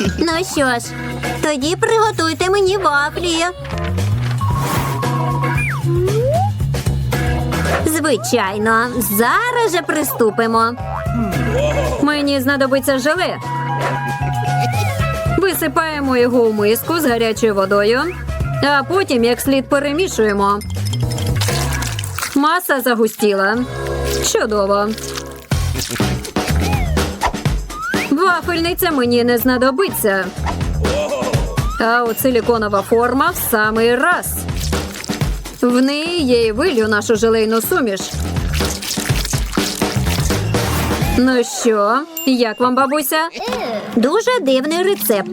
Ну що ж, тоді приготуйте мені вафлі. Звичайно, зараз же приступимо. Мені знадобиться желе. Висипаємо його у миску з гарячою водою, а потім як слід перемішуємо. Маса загустіла. Чудово. Вафельниця мені не знадобиться. А от силіконова форма в самий раз. В неї я й вилью нашу желейну суміш. Ну що, як вам, бабуся? Дуже дивний рецепт.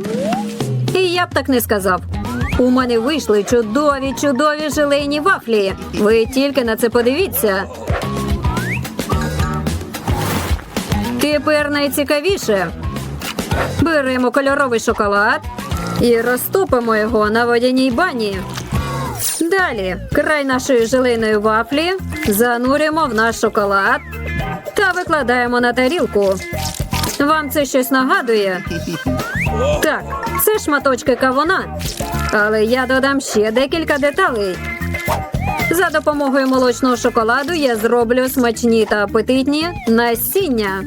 І я б так не сказав. У мене вийшли чудові, чудові желейні вафлі. Ви тільки на це подивіться. Тепер найцікавіше. Беремо кольоровий шоколад і розтопимо його на водяній бані. Далі край нашої желейної вафлі занурюємо в наш шоколад та викладаємо на тарілку. Вам це щось нагадує? Так, це шматочки кавуна. Але я додам ще декілька деталей. За допомогою молочного шоколаду я зроблю смачні та апетитні насіння.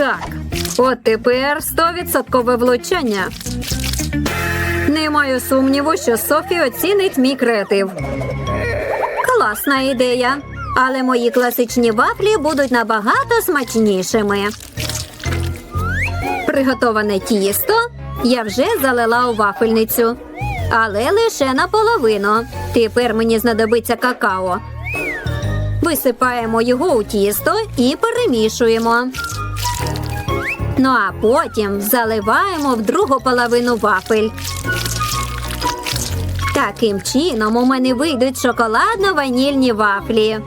Так, от тепер 100% влучання. Не маю сумніву, що Софі оцінить мій креатив. Класна ідея. Але мої класичні вафлі будуть набагато смачнішими. Приготоване тісто я вже залила у вафельницю. Але лише наполовину. Тепер мені знадобиться какао. Висипаємо його у тісто і перемішуємо. Ну а потім заливаємо в другу половину вафель. Таким чином у мене вийдуть шоколадно-ванільні вафлі.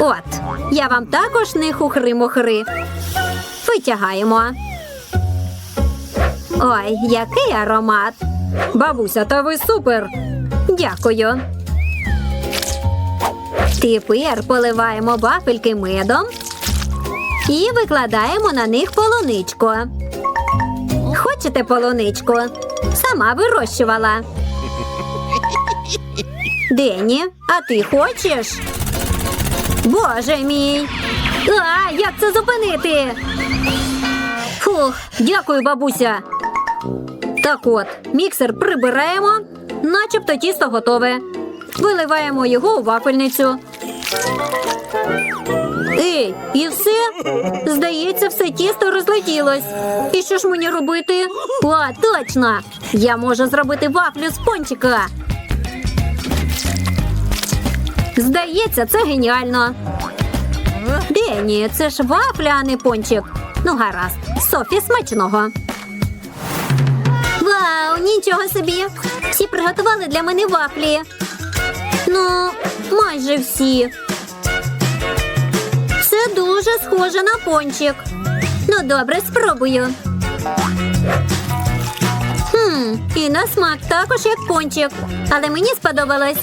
От, я вам також не хухри-мухри. Витягаємо. Ой, який аромат. Бабуся, та ви супер! Дякую. Тепер поливаємо вафельки медом і викладаємо на них полуничку. Хочете полуничку? Сама вирощувала. Дені, а ти хочеш? Боже мій! А, як це зупинити? Фух, дякую, бабуся. Так от, міксер прибираємо, начебто тісто готове. Виливаємо його у вафельницю. Ей, і все? Здається, все тісто розлетілось. І що ж мені робити? О, точно! Я можу зробити вафлю з пончика. Здається, це геніально. Дені, це ж вафля, а не пончик. Ну, гаразд. Софі смачного. Вау, нічого собі! Всі приготували для мене вафлі. Ну, майже всі. Дуже схоже на пончик. Ну, добре, спробую. Хм, і на смак також як пончик. Але мені сподобалось.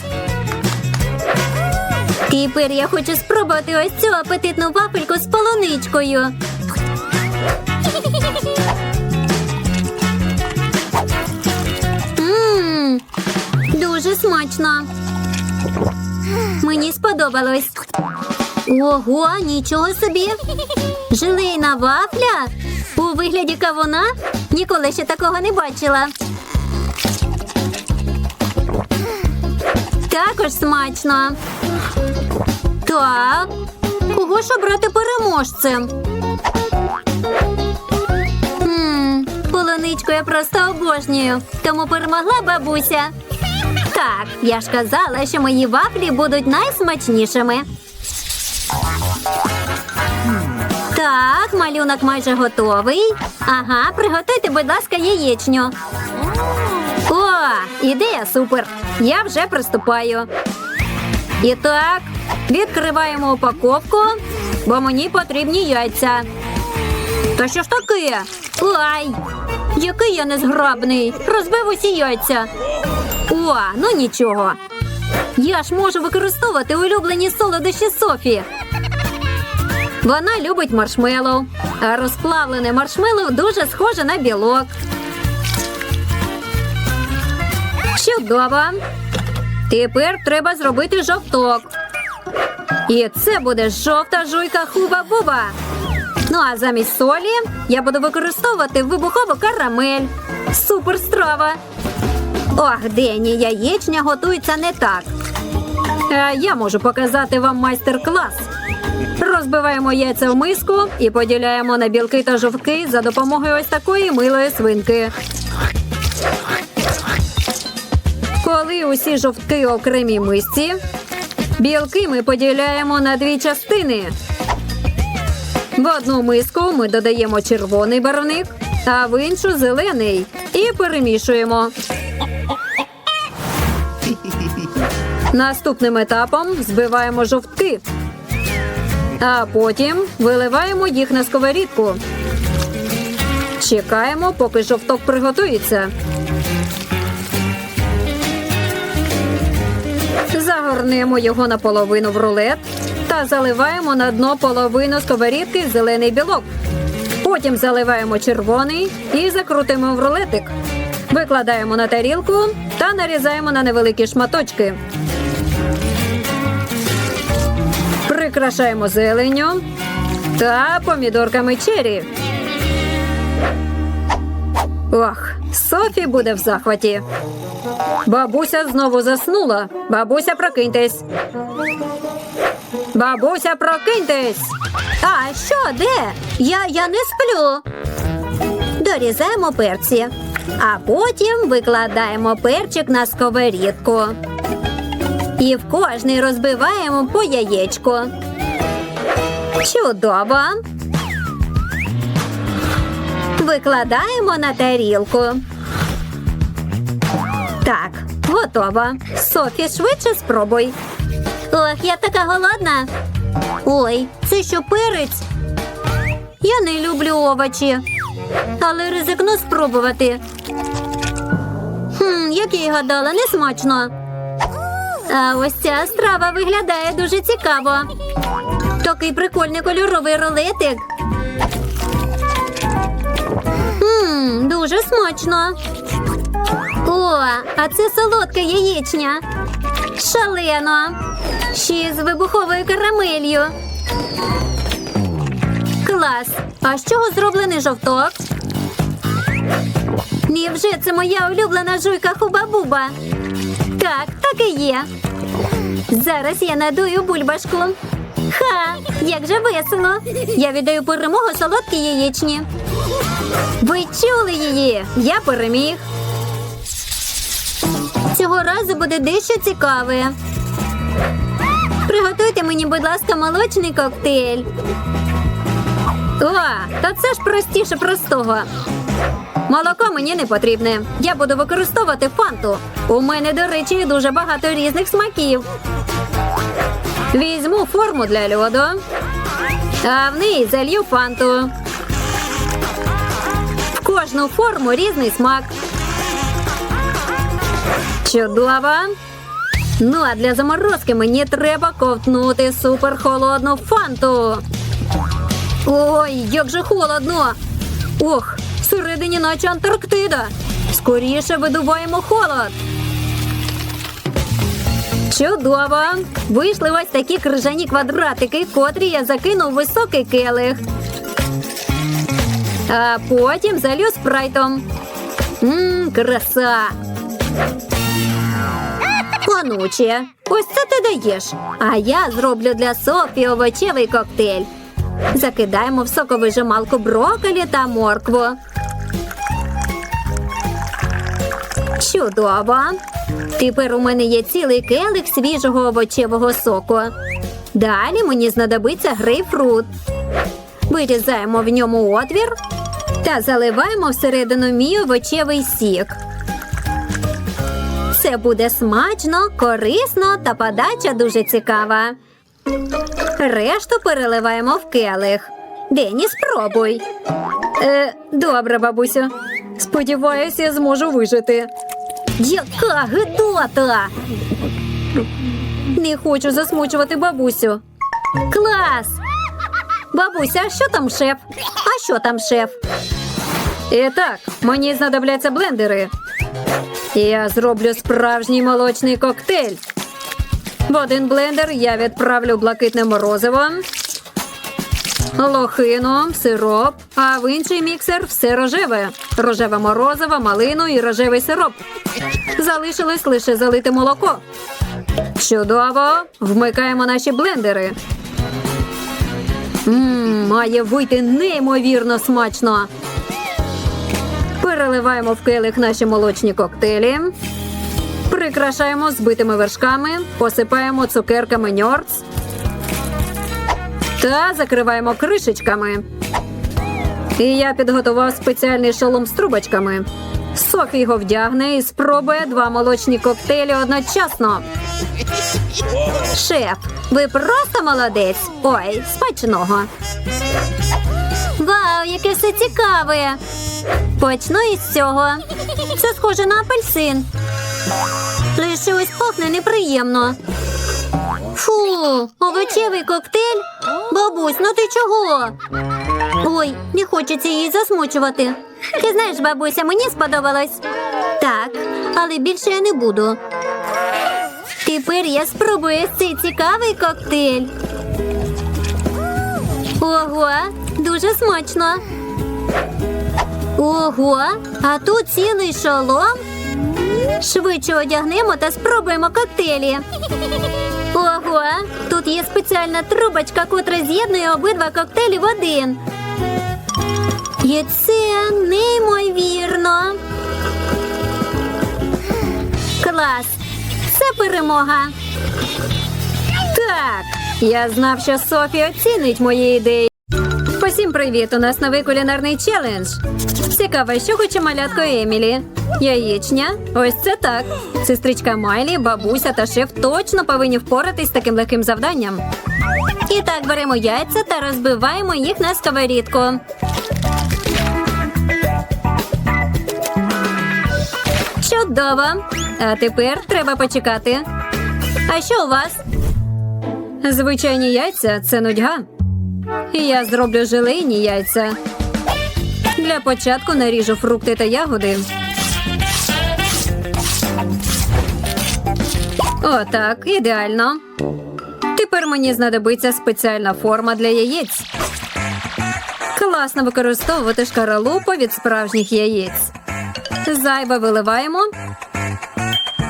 Тепер я хочу спробувати ось цю апетитну вафельку з полуничкою. Дуже смачно. Мені сподобалось. Ого, нічого собі. Желейна вафля у вигляді кавуна? Ніколи ще такого не бачила. Також смачно. Так, кого ж обрати переможцем? Хм, полуничку я просто обожнюю, тому перемогла бабуся. Так, я ж казала, що мої вафлі будуть найсмачнішими. Малюнок майже готовий. Ага, приготуйте, будь ласка, яєчню. О, ідея супер. Я вже приступаю. І так, відкриваємо упаковку, бо мені потрібні яйця. Та що ж таке? Ай! Який я незграбний! Розбив усі яйця. О, ну нічого. Я ж можу використовувати улюблені солодощі Софі. Вона любить маршмеллоу, а розплавлене маршмеллоу дуже схоже на білок. Чудово. Тепер треба зробити жовток. І це буде жовта жуйка хуба-буба. Ну а замість солі я буду використовувати вибухову карамель. Супер страва. Ох, Дені, яєчня готується не так. А я можу показати вам майстер-клас. Розбиваємо яйця в миску і поділяємо на білки та жовтки за допомогою ось такої милої свинки. Коли усі жовтки в окремій мисці, білки ми поділяємо на дві частини. В одну миску ми додаємо червоний барвник, а в іншу зелений. І перемішуємо. Наступним етапом збиваємо жовтки, а потім виливаємо їх на сковорідку. Чекаємо, поки жовток приготується. Загорнемо його наполовину в рулет та заливаємо на дно половину сковорідки зелений білок. Потім заливаємо червоний і закрутимо в рулетик. Викладаємо на тарілку та нарізаємо на невеликі шматочки. Прикрашаємо зеленню та помідорками чері. Ох, Софі буде в захваті. Бабуся знову заснула. Бабуся, прокиньтесь. Бабуся, прокиньтесь. А що, де? Я, я не сплю. Дорізаємо перці, а потім викладаємо перчик на сковорідку. І в кожний розбиваємо по яєчку. Чудово. Викладаємо на тарілку. Так, готово. Софі, швидше спробуй. Ох, я така голодна. Ой, це що перець? Я не люблю овочі, але ризикну спробувати. Хм, як я й гадала, не смачно. А ось ця страва виглядає дуже цікаво. Такий прикольний кольоровий рулетик. Мм, дуже смачно. О, а це солодка яєчня. Шалено. Ще з вибуховою карамелью. Клас. А з чого зроблений жовток? Невже це моя улюблена жуйка Хуба-Буба? Так, так і є. Зараз я надую бульбашку. Ха! Як же весело! Я віддаю перемогу солодкій яєчні. Ви чули її? Я переміг. Цього разу буде дещо цікаве. Приготуйте мені, будь ласка, молочний коктейль. О, та це ж простіше простого. Молоко мені не потрібне. Я буду використовувати фанту. У мене, до речі, дуже багато різних смаків. Візьму форму для льоду, а в неї залью фанту. В кожну форму різний смак. Чудово. Ну а для заморозки мені треба ковтнути суперхолодну фанту. Ой, як же холодно. Ох, всередині наче Антарктида. Скоріше видуваємо холод. Чудово! Вийшли ось такі крижані квадратики, котрі я закинув в високий келих. А потім залю спрайтом. Мм, краса. Онуче, ось це ти даєш. А я зроблю для Софі овочевий коктейль. Закидаємо в соковижималку брокколі та моркву. Чудово. Тепер у мене є цілий келих свіжого овочевого соку. Далі мені знадобиться грейпфрут. Вирізаємо в ньому отвір та заливаємо всередину мій овочевий сік. Це буде смачно, корисно та подача дуже цікава. Решту переливаємо в келих. Дені, спробуй. Е, добре, бабусю. Сподіваюся, я зможу вижити. Яка гидота! Не хочу засмучувати бабусю. Клас! Бабуся, а що там шеф? А що там шеф? І так, мені знадобляться блендери. Я зроблю справжній молочний коктейль. В один блендер я відправлю блакитне морозиво, лохину, сироп, а в інший міксер все рожеве. Рожеве морозиво, малину і рожевий сироп. Залишилось лише залити молоко. Чудово! Вмикаємо наші блендери. Мм, має вийти неймовірно смачно. Переливаємо в келих наші молочні коктейлі. Прикрашаємо збитими вершками, посипаємо цукерками ньорц та закриваємо кришечками. І я підготував спеціальний шолом з трубочками. Софі його вдягне і спробує два молочні коктейлі одночасно. Шеф, ви просто молодець. Ой, смачного. Вау, яке все цікаве. Почну із цього. Це схоже на апельсин. Лише ось пахне неприємно. Фу, овочевий коктейль. Бабусь, ну ти чого? Ой, не хочеться її засмучувати. Ти знаєш, бабуся, мені сподобалось. Так, але більше я не буду. Тепер я спробую цей цікавий коктейль. Ого, дуже смачно. Ого, а тут цілий шолом. Швидше одягнемо та спробуємо коктейлі. Ого, тут є спеціальна трубочка, котра з'єднує обидва коктейлі в один. І це неймовірно. Клас! Це перемога. Так, я знав, що Софі оцінить мої ідеї. Усім привіт! У нас новий кулінарний челендж. Цікаво, що хоче малятко Емілі. Яєчня. Ось це так. Сестричка Майлі, бабуся та шеф точно повинні впоратись з таким легким завданням. І так беремо яйця та розбиваємо їх на сковорідку. Чудово! А тепер треба почекати. А що у вас? Звичайні яйця це нудьга. І я зроблю желейні яйця. Для початку наріжу фрукти та ягоди. Отак, ідеально. Тепер мені знадобиться спеціальна форма для яєць. Класно використовувати шкаралупу від справжніх яєць. Зайве виливаємо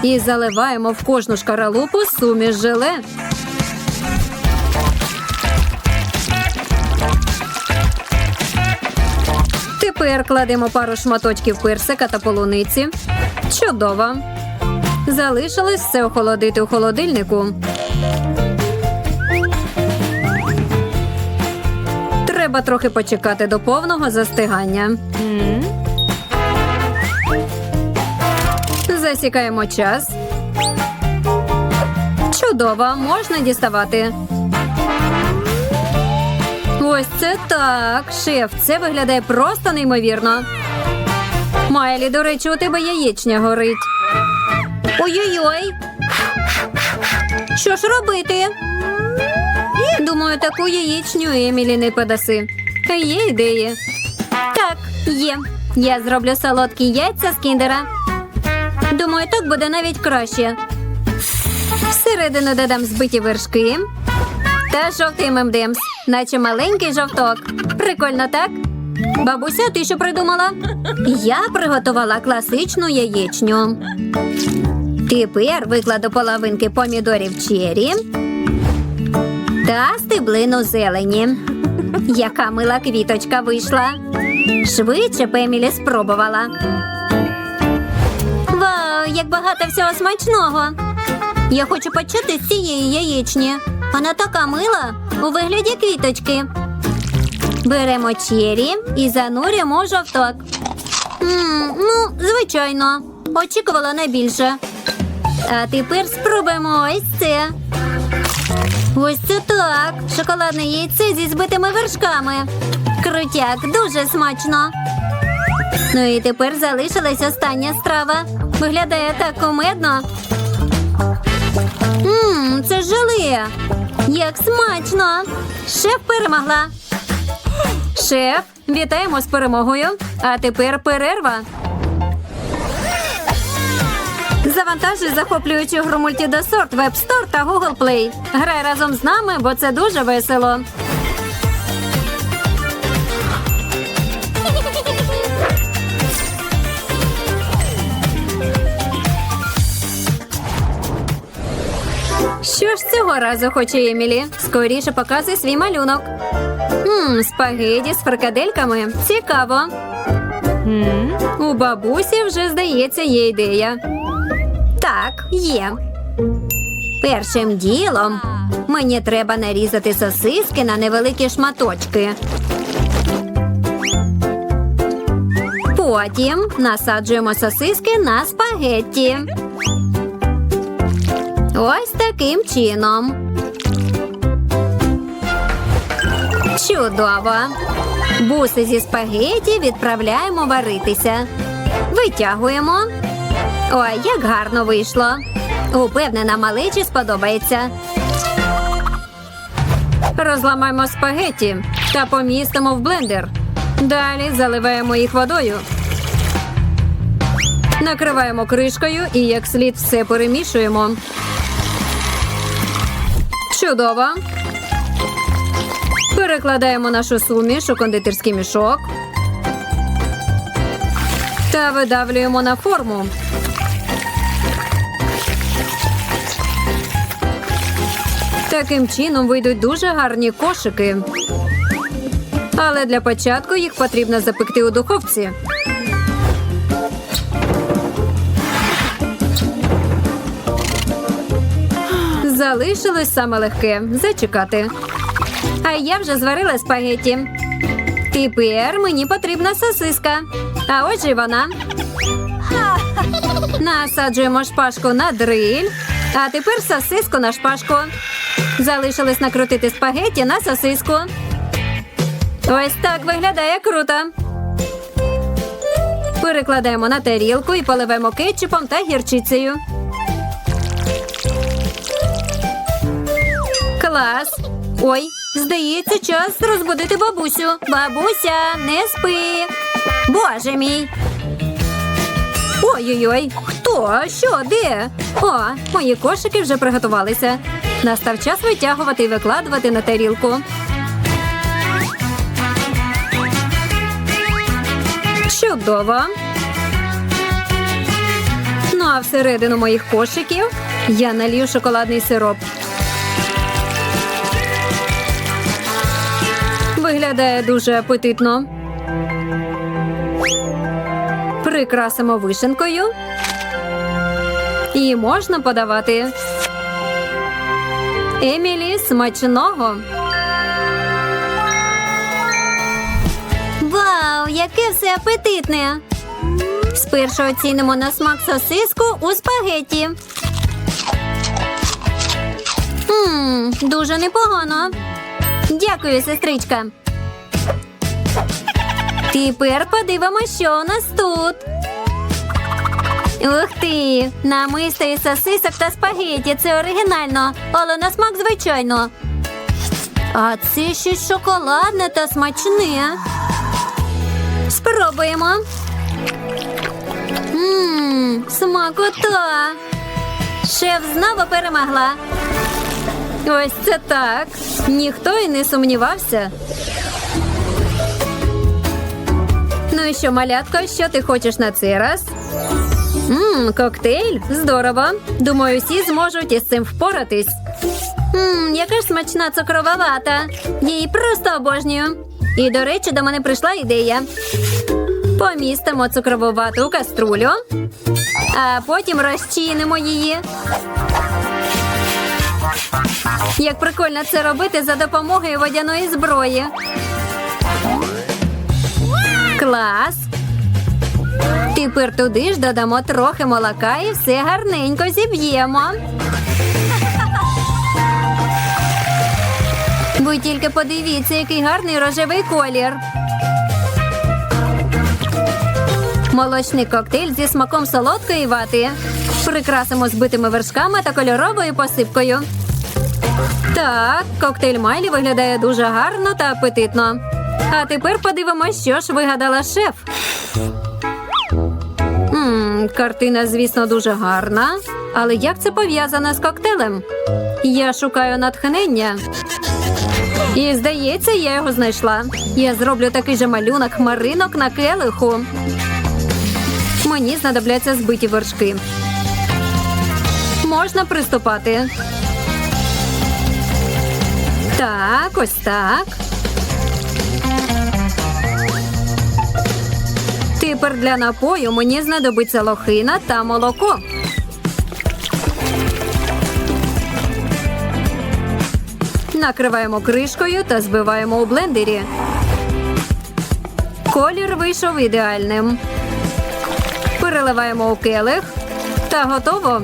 і заливаємо в кожну шкаралупу суміш желе. Тепер кладемо пару шматочків персика та полуниці. Чудово. Залишилось все охолодити у холодильнику. Треба трохи почекати до повного застигання. Засікаємо час. Чудово, можна діставати. Ось це так. Шеф, це виглядає просто неймовірно. Майлі, до речі, у тебе яєчня горить. Ой-ой-ой. Що ж робити? Думаю, таку яєчню Емілі не подаси. Є ідеї. Так, є. Я зроблю солодкі яйця з кіндера. Думаю, так буде навіть краще. Всередину додам збиті вершки. Та жовтий мемдемс, наче маленький жовток. Прикольно, так? Бабуся, ти що придумала? Я приготувала класичну яєчню. Тепер викладу половинки помідорів чері та стеблину зелені. Яка мила квіточка вийшла. Швидше б Емілі спробувала. Вау, як багато всього смачного. Я хочу почати з цієї яєчні. Вона така мила у вигляді квіточки. Беремо чері і занурюємо жовток. м ну, звичайно, очікувала на більше. А тепер спробуємо ось це. Ось це так. Шоколадне яйце зі збитими вершками. Крутяк, дуже смачно. Ну і тепер залишилась остання страва. Виглядає так кумедно. Ммм, це желе. Як смачно. Шеф перемогла. Шеф, вітаємо з перемогою. А тепер перерва. Завантажуй захоплюючу гру мультидосорт в App Store та Google Play. Грай разом з нами, бо це дуже весело. Що ж цього разу хоче Емілі? Скоріше показуй свій малюнок. Ммм, спагеді з фрикадельками. Цікаво. М, У бабусі вже, здається, є ідея. Так, є. Першим ділом мені треба нарізати сосиски на невеликі шматочки. Потім насаджуємо сосиски на спагетті. Ось таким чином. Чудово. Буси зі спагеті відправляємо варитися. Витягуємо. Ой, як гарно вийшло. Упевнена, малечі сподобається. Розламаємо спагеті та помістимо в блендер. Далі заливаємо їх водою. Накриваємо кришкою і як слід все перемішуємо. Чудово. Перекладаємо нашу суміш у кондитерський мішок та видавлюємо на форму. Таким чином вийдуть дуже гарні кошики. Але для початку їх потрібно запекти у духовці. Залишилось саме легке зачекати. А я вже зварила спагетті. Тепер мені потрібна сосиска. А ось і вона. Насаджуємо шпажку на дриль. А тепер сосиску на шпажку. Залишилось накрутити спагетті на сосиску. Ось так виглядає круто. Перекладаємо на тарілку і поливаємо кетчупом та гірчицею. Клас. Ой, здається, час розбудити бабусю. Бабуся, не спи. Боже мій. Ой-ой-ой, хто? Що, де? О, мої кошики вже приготувалися. Настав час витягувати і викладувати на тарілку. Чудово. Ну а всередину моїх кошиків я налью шоколадний сироп. Виглядає дуже апетитно. Прикрасимо вишенкою. І можна подавати. Емілі смачного. Вау, яке все апетитне! Спершу оцінимо на смак сосиску у спагеті. Ммм, дуже непогано. Дякую, сестричка. Тепер подивимося, що у нас тут. Ух ти! Намисто сосисок та спагеті. Це оригінально, але на смак звичайно. А це щось шоколадне та смачне. Спробуємо. Ммм, смакота. Шеф знову перемогла. Ось це так. Ніхто і не сумнівався. Що, малятко, що ти хочеш на цей раз? Мм, коктейль? Здорово. Думаю, всі зможуть із цим впоратись. Ммм, яка ж смачна цукрова вата. Її просто обожнюю. І, до речі, до мене прийшла ідея. Помістимо цукрову вату у каструлю, а потім розчинимо її. Як прикольно це робити за допомогою водяної зброї. Клас. Тепер туди ж додамо трохи молока і все гарненько зіб'ємо. Ви тільки подивіться, який гарний рожевий колір. Молочний коктейль зі смаком солодкої вати. Прикрасимо збитими вершками та кольоровою посипкою. Так, коктейль Майлі виглядає дуже гарно та апетитно. А тепер подивимось, що ж вигадала шеф. М, картина, звісно, дуже гарна. Але як це пов'язано з коктейлем? Я шукаю натхнення. І здається, я його знайшла. Я зроблю такий же малюнок хмаринок на келиху. Мені знадобляться збиті вершки. Можна приступати. Так, ось так. Тепер для напою мені знадобиться лохина та молоко. Накриваємо кришкою та збиваємо у блендері. Колір вийшов ідеальним. Переливаємо у келих та готово.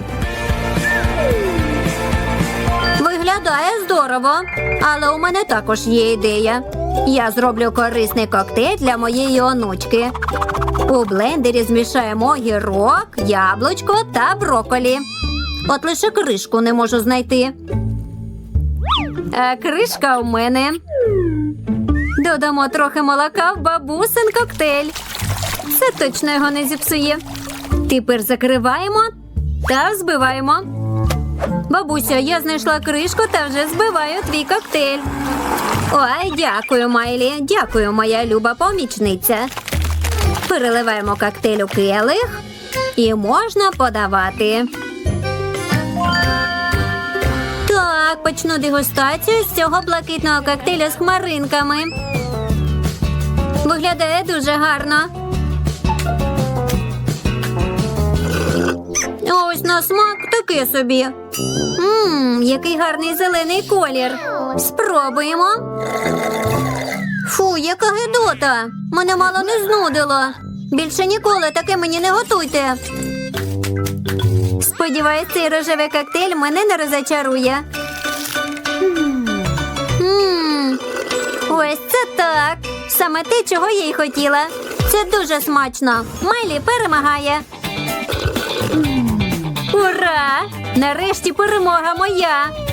Виглядає здорово, але у мене також є ідея. Я зроблю корисний коктейль для моєї онучки. У блендері змішаємо огірок, яблучко та броколі. От лише кришку не можу знайти. А кришка у мене. Додамо трохи молока в бабусин коктейль. Це точно його не зіпсує. Тепер закриваємо та взбиваємо. Бабуся, я знайшла кришку та вже збиваю твій коктейль. Ой, дякую, Майлі. Дякую, моя люба помічниця. Переливаємо коктейль у келих і можна подавати. Так, почну дегустацію з цього блакитного коктейля з хмаринками. Виглядає дуже гарно. Ось на смак таке собі. Ммм, який гарний зелений колір. Спробуємо. Фу, яка гидота. Мене мало не знудило. Більше ніколи таке мені не готуйте. Сподіваюсь, цей рожевий коктейль мене не розочарує. Ммм, ось це так. Саме те, чого я й хотіла. Це дуже смачно. Майлі перемагає. Ура! Нарешті перемога моя!